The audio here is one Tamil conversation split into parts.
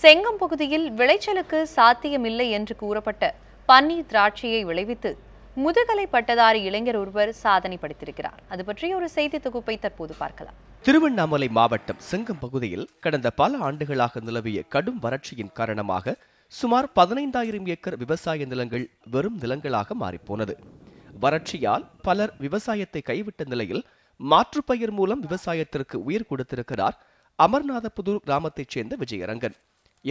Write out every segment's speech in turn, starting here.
செங்கம் பகுதியில் விளைச்சலுக்கு சாத்தியமில்லை என்று கூறப்பட்ட பன்னீர் திராட்சையை விளைவித்து முதுகலை பட்டதாரி இளைஞர் ஒருவர் சாதனை படைத்திருக்கிறார். அது பற்றிய ஒரு செய்தி தொகுப்பை தற்போது பார்க்கலாம். திருவண்ணாமலை மாவட்டம் செங்கம் பகுதியில் கடந்த பல ஆண்டுகளாக நிலவிய கடும் வறட்சியின் காரணமாக சுமார் பதினைந்தாயிரம் ஏக்கர் விவசாய நிலங்கள் வெறும் நிலங்களாக மாறிப்போனது. வறட்சியால் பலர் விவசாயத்தை கைவிட்ட நிலையில் மாற்றுப்பயிர் மூலம் விவசாயத்திற்கு உயிர் கொடுத்திருக்கிறார் அமர்நாதபுதூர் கிராமத்தைச் சேர்ந்த விஜயரங்கன்.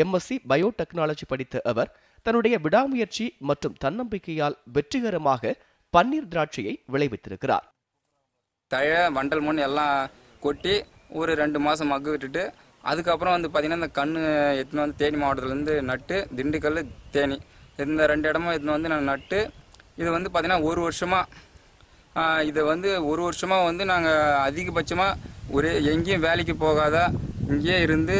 எம்எஸ்சி பயோடெக்னாலஜி படித்த அவர் தன்னுடைய விடாமுயற்சி மற்றும் தன்னம்பிக்கையால் வெற்றிகரமாக பன்னீர் திராட்சையை விளைவித்திருக்கிறார். தழை வண்டல் மண் எல்லாம் கொட்டி ஒரு ரெண்டு மாதம் மக்கு விட்டுட்டு அதுக்கப்புறம் வந்து பார்த்திங்கன்னா இந்த கன்று எடுத்துன்னு வந்து தேனி மாவட்டத்துலேருந்து நட்டு திண்டுக்கல் தேனி. இந்த ரெண்டு இடமும் எடுத்துன்னு வந்து நான் நட்டு இது வந்து பார்த்திங்கன்னா ஒரு வருஷமாக இதை வந்து ஒரு வருஷமாக வந்து நாங்கள் அதிகபட்சமாக ஒரே எங்கேயும் வேலைக்கு போகாத இங்கேயே இருந்து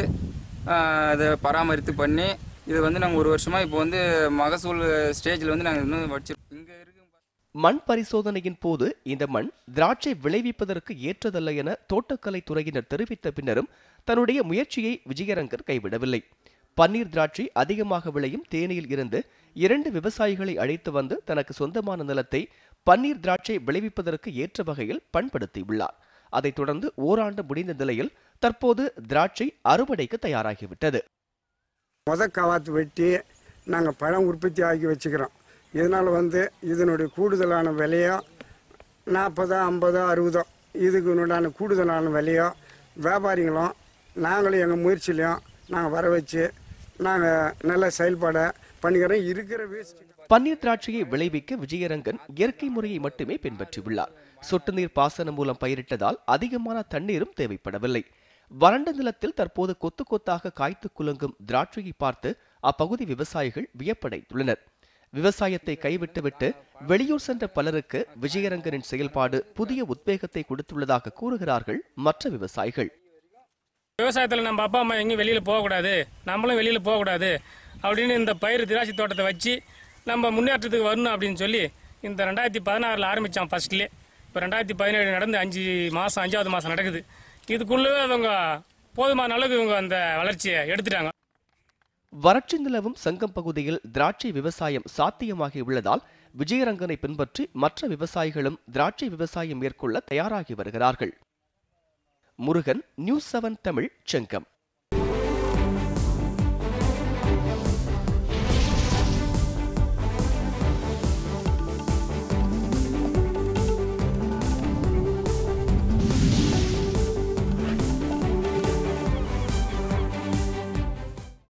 அதை பராமரித்து பண்ணி இது வந்து நாங்கள் ஒரு வருஷமாக இப்போ வந்து மகசூல் ஸ்டேஜில் வந்து நாங்கள் இன்னும் வச்சிருக்கோம் இங்கே இருக்கு மண் பரிசோதனையின் போது இந்த மண் திராட்சை விளைவிப்பதற்கு ஏற்றதல்ல என தோட்டக்கலை துறையினர் தெரிவித்த பின்னரும் தன்னுடைய முயற்சியை விஜயரங்கர் கைவிடவில்லை. பன்னீர் திராட்சை அதிகமாக விளையும் தேனியில் இருந்து இரண்டு விவசாயிகளை அழைத்து வந்து தனக்கு சொந்தமான நிலத்தை பன்னீர் திராட்சை விளைவிப்பதற்கு ஏற்ற வகையில் பண்படுத்தியுள்ளார். அதைத் தொடர்ந்து ஓராண்டு முடிந்த நிலையில் தற்போது திராட்சை அறுவடைக்கு தயாராகிவிட்டது. முத கவாத்து வெட்டி நாங்கள் பழம் உற்பத்தி ஆக்கி வச்சுக்கிறோம். இதனால் வந்து இதனுடைய கூடுதலான விலையோ நாற்பதோ ஐம்பதோ அறுபதோ இதுக்கு உண்டான கூடுதலான விலையோ வியாபாரிகளும் நாங்களும் எங்கள் முயற்சியிலையும் நாங்கள் வர வச்சு நாங்கள் நல்ல செயல்பாட பண்ணிக்கிறோம். இருக்கிற வேஸ்ட் பன்னீர் திராட்சையை விளைவிக்க விஜயரங்கன் இயற்கை முறையை மட்டுமே பின்பற்றியுள்ளார். சொட்டு நீர் பாசனம் மூலம் பயிரிட்டதால் அதிகமான தண்ணீரும் தேவைப்படவில்லை. வறண்ட நிலத்தில் தற்போது கொத்து கொத்தாக காய்த்து குலுங்கும் திராட்சையை பார்த்து அப்பகுதி விவசாயிகள் வியப்படைந்துள்ளனர். விவசாயத்தை கைவிட்டுவிட்டு வெளியூர் சென்ற பலருக்கு விஜயரங்கனின் செயல்பாடு புதிய உத்வேகத்தை கொடுத்துள்ளதாக கூறுகிறார்கள் மற்ற விவசாயிகள். விவசாயத்தில் நம்ம அப்பா அம்மா எங்கேயும் வெளியில் போகக்கூடாது. நம்மளும் வெளியில் போகக்கூடாது அப்படின்னு இந்த பயிர் திராட்சை தோட்டத்தை வச்சு நம்ம முன்னேற்றத்துக்கு வரணும் அப்படின்னு சொல்லி இந்த ரெண்டாயிரத்தி பதினாறில் ஆரம்பித்தான் ஃபர்ஸ்ட்லேயே இப்போ ரெண்டாயிரத்தி பதினேழு நடந்து அஞ்சு மாதம் அஞ்சாவது மாதம் நடக்குது. இதுக்குள்ளவே அவங்க போதுமான அளவுக்கு இவங்க அந்த வளர்ச்சியை எடுத்துட்டாங்க. வறட்சி நிலவும் சங்கம் பகுதியில் திராட்சை விவசாயம் சாத்தியமாகி உள்ளதால் விஜயரங்கனை பின்பற்றி மற்ற விவசாயிகளும் திராட்சை விவசாயம் மேற்கொள்ள தயாராகி வருகிறார்கள். Murugan news seven Tamil Chengam.